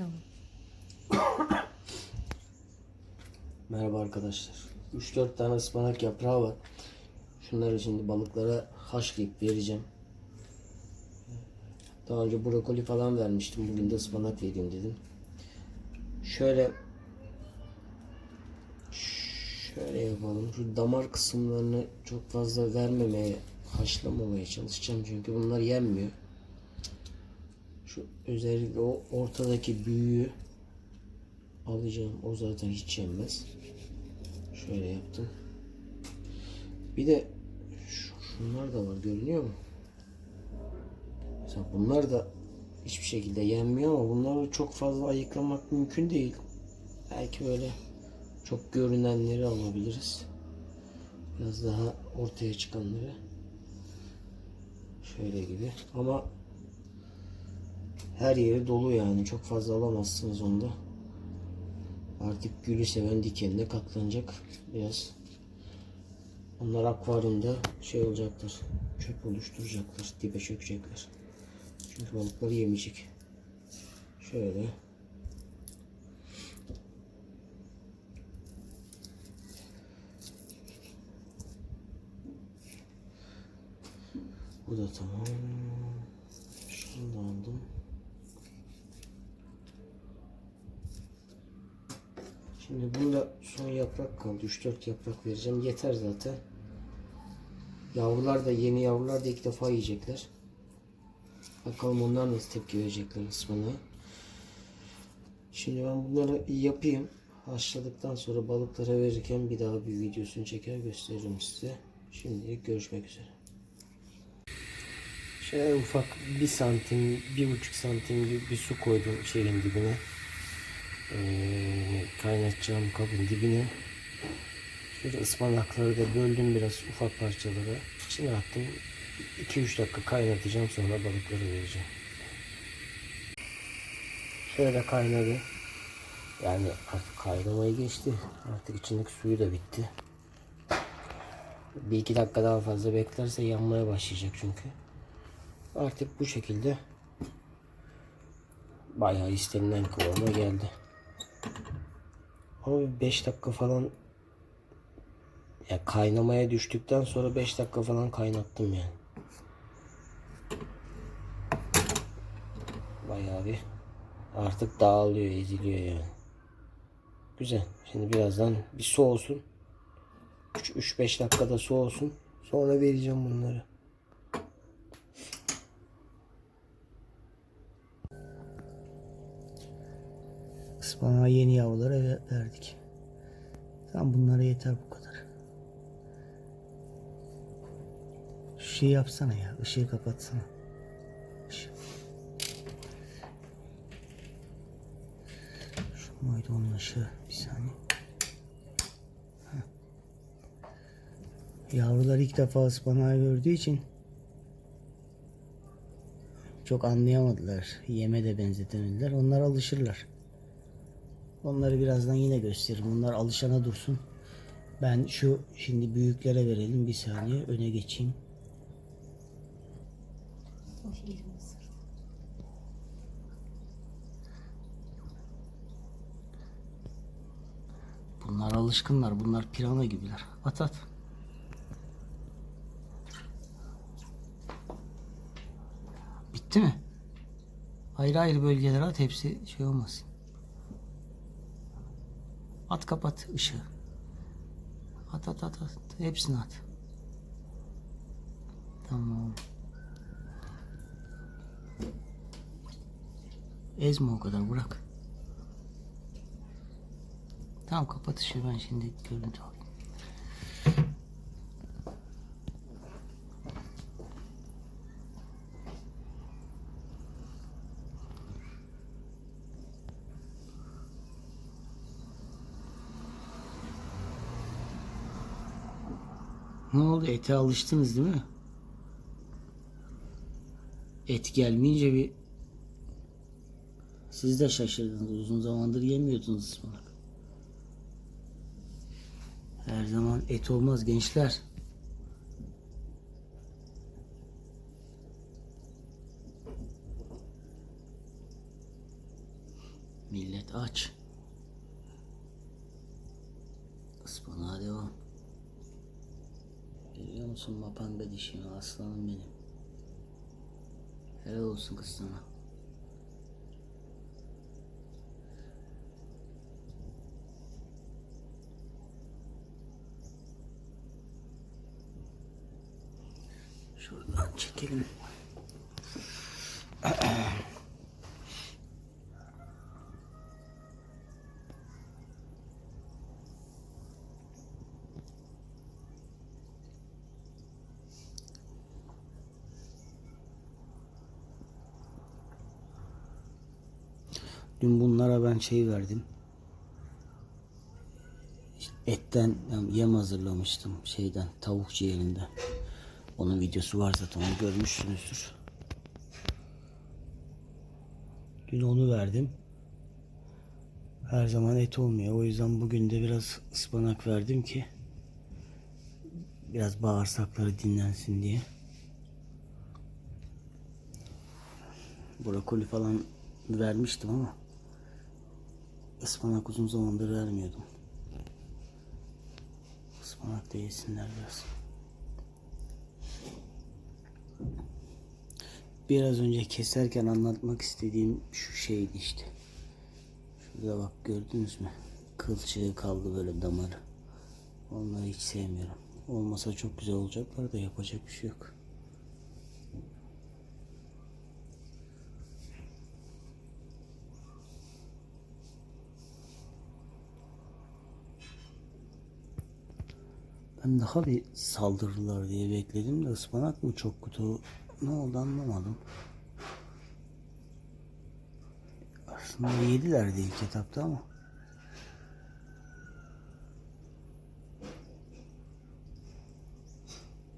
Tamam. Merhaba arkadaşlar. 3-4 tane ıspanak yaprağı var. Şunları şimdi balıklara haşlayıp vereceğim. Daha önce brokoli falan vermiştim. Bugün de ıspanak vereyim dedim. Şöyle şöyle yapalım. Şu damar kısımlarını çok fazla vermemeye, haşlamamaya çalışacağım. Çünkü bunlar yenmiyor. Şu özellikle o ortadaki büyüğü alacağım. O zaten hiç yenmez. Şöyle yaptım. Bir de şu, şunlar da var görünüyor mu? Mesela bunlar da hiçbir şekilde yenmiyor ama bunları çok fazla ayıklamak mümkün değil. Belki böyle çok görünenleri alabiliriz. Biraz daha ortaya çıkanları. Şöyle gibi. Ama her yeri dolu yani. Çok fazla alamazsınız onda. Artık gülü seven dikenine katlanacak biraz. Onlar akvaryumda şey olacaklar. Çöp oluşturacaklar. Dibe çökecekler. Çünkü balıkları yemeyecek. Şöyle. Bu da tamam. Şunu da aldım. Şimdi bunda son yaprak kaldı. 3-4 yaprak vereceğim. Yeter zaten. Yavrular da yeni yavrular da ilk defa yiyecekler. Bakalım onlar nasıl tepki verecekler ısmana. Şimdi ben bunları yapayım. Haşladıktan sonra balıklara verirken bir daha bir videosunu çeker gösteririm size. Şimdilik görüşmek üzere. Şöyle ufak bir santim, bir buçuk santim bir su koydum şeyin dibine. Ee, kaynatacağım kabın dibine. Şöyle ıspanakları da böldüm biraz ufak parçalara. İçine attım. 2-3 dakika kaynatacağım sonra balıkları vereceğim. Şöyle kaynadı. Yani artık kaynamayı geçti. Artık içindeki suyu da bitti. Bir iki dakika daha fazla beklerse yanmaya başlayacak çünkü. Artık bu şekilde bayağı istenilen kıvama geldi. Ama 5 dakika falan ya kaynamaya düştükten sonra 5 dakika falan kaynattım yani. Bayağı bir artık dağılıyor, eziliyor yani. Güzel. Şimdi birazdan bir soğusun. 3-5 dakikada soğusun. Sonra vereceğim bunları. Ispanağa yeni yavrulara ver- verdik. Tam bunlara yeter bu kadar. Şu şeyi yapsana ya. ışığı kapatsana. Işığı. Şu muydu onun ışığı? Bir saniye. Yavrular ilk defa ıspanağı gördüğü için çok anlayamadılar. Yeme de benzetemediler. Onlar alışırlar. Onları birazdan yine gösteririm. Onlar alışana dursun. Ben şu şimdi büyüklere verelim. Bir saniye öne geçeyim. Bunlar alışkınlar. Bunlar pirana gibiler. At at. Bitti mi? Ayrı ayrı bölgelere at. Hepsi şey olmasın. At kapat ışığı. At at at at. Hepsini at. Tamam. Ezme o kadar bırak. Tamam kapat ışığı ben şimdi görüntü alayım. Ne oldu? Ete alıştınız değil mi? Et gelmeyince bir siz de şaşırdınız. Uzun zamandır yemiyordunuz ıspanak. Her zaman et olmaz gençler. Millet aç. Dişimi aslanım benim. Helal olsun kız sana. Şuradan çekelim. Dün bunlara ben şey verdim. Etten yani yem hazırlamıştım şeyden tavuk ciğerinden. Onun videosu var zaten onu görmüşsünüzdür. Dün onu verdim. Her zaman et olmuyor. O yüzden bugün de biraz ıspanak verdim ki biraz bağırsakları dinlensin diye. Brokoli falan vermiştim ama ıspanak uzun zamandır vermiyordum. Ispanak da yesinler biraz. Biraz önce keserken anlatmak istediğim şu şeydi işte. Şurada bak gördünüz mü? Kılçığı kaldı böyle damarı. Onları hiç sevmiyorum. Olmasa çok güzel olacaklar da yapacak bir şey yok. Ben daha bir saldırırlar diye bekledim de ıspanak mı çok kutu ne oldu anlamadım. Aslında yediler değil kitapta ama.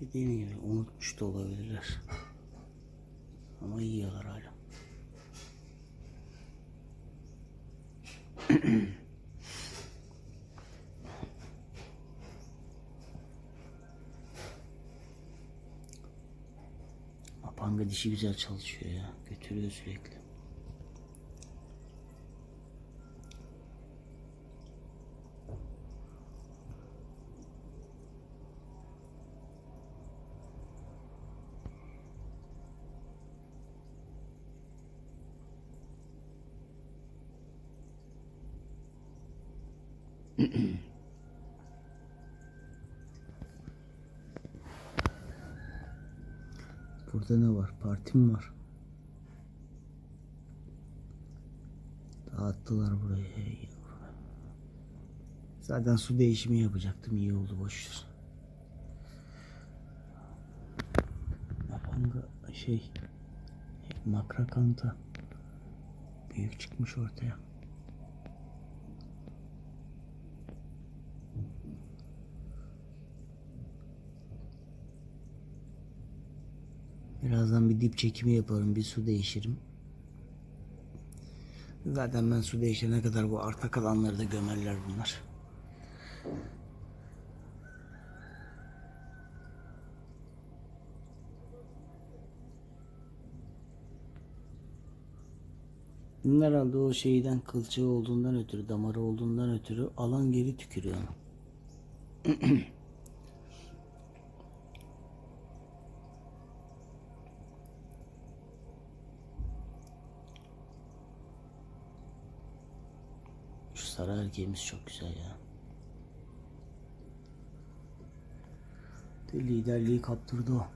Dediğim gibi unutmuş da olabilirler. Ama yiyorlar hala. Mapanga dişi güzel çalışıyor ya. Götürüyor sürekli. Burada ne var? Partim var. Dağıttılar burayı. Zaten su değişimi yapacaktım. iyi oldu boş ver. Mapanga şey makrakanta büyük çıkmış ortaya. Birazdan bir dip çekimi yaparım. Bir su değişirim. Zaten ben su değişene kadar bu arta kalanları da gömerler bunlar. Bunlar herhalde o şeyden kılçığı olduğundan ötürü, damarı olduğundan ötürü alan geri tükürüyor sarı erkeğimiz çok güzel ya. De liderliği kaptırdı o.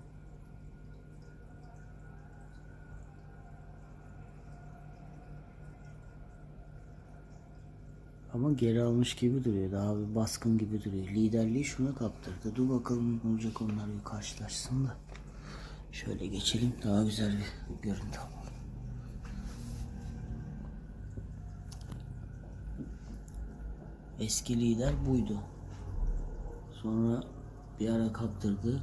Ama geri almış gibi duruyor. Daha bir baskın gibi duruyor. Liderliği şuna kaptırdı. Dur bakalım ne olacak onlar bir karşılaşsın da. Şöyle geçelim. Daha güzel bir görüntü alalım. Eski lider buydu. Sonra bir ara kaptırdı.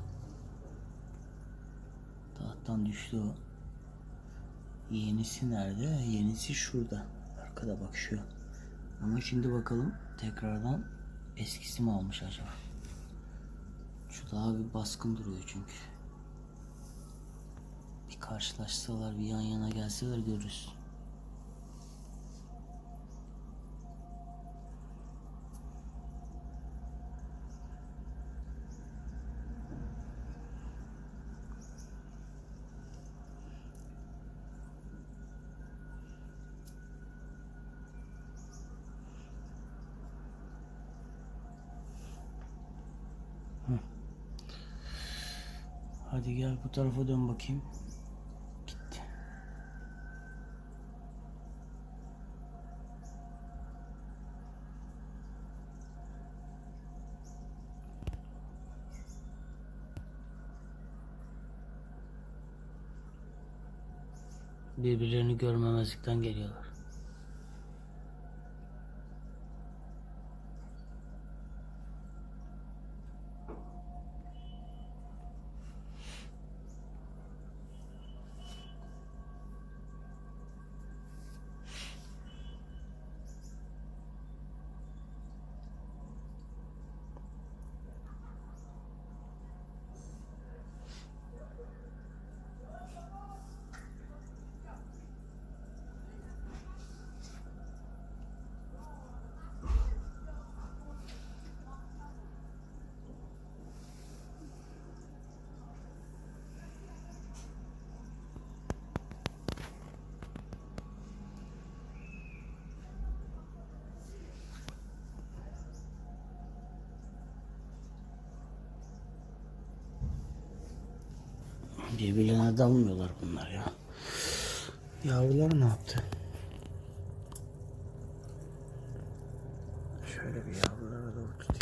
Tahttan düştü o. Yenisi nerede? Yenisi şurada. Arkada bak şu. Ama şimdi bakalım tekrardan eskisi mi olmuş acaba? Şu daha bir baskın duruyor çünkü. Bir karşılaşsalar, bir yan yana gelseler görürüz. Hadi gel bu tarafa dön bakayım. Gitti. Birbirlerini görmemezlikten geliyorlar. Birbirlerine dalmıyorlar bunlar ya. Yavrular ne yaptı? Şöyle bir yavrulara doğru tutayım.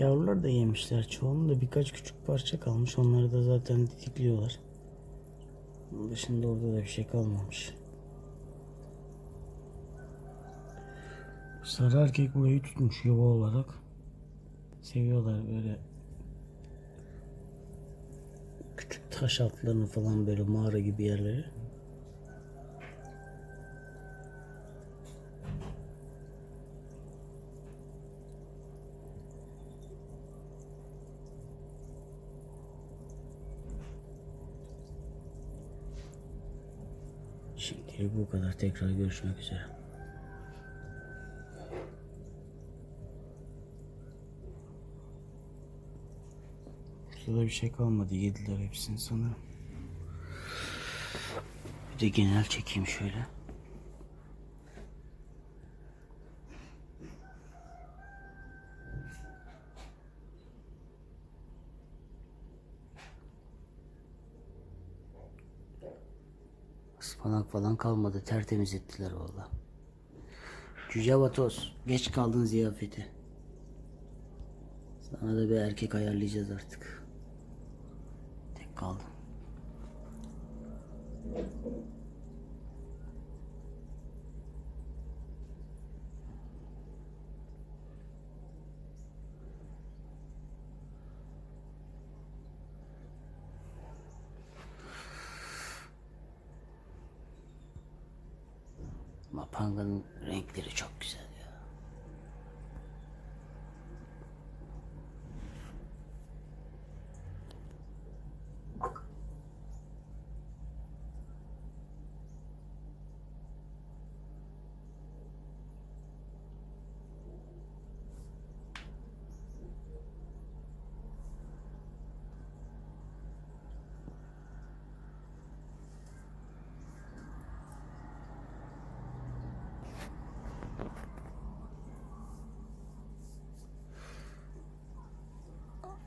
Yavrular da yemişler. Çoğunun birkaç küçük parça kalmış. Onları da zaten didikliyorlar. Onun dışında orada da bir şey kalmamış. Sarı erkek burayı tutmuş yuva olarak. Seviyorlar böyle küçük taş altlarını falan böyle mağara gibi yerleri. Şimdilik bu kadar. Tekrar görüşmek üzere. Burada bir şey kalmadı. Yediler hepsini sanırım. Bir de genel çekeyim şöyle. Ispanak falan kalmadı. Tertemiz ettiler valla. Cüce Vatos. Geç kaldın ziyafete. Sana da bir erkek ayarlayacağız artık. Tek kaldım. Mapanga'nın renkleri çok güzel ya.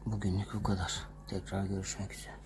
Bugünlük bu kadar. Tekrar görüşmek üzere.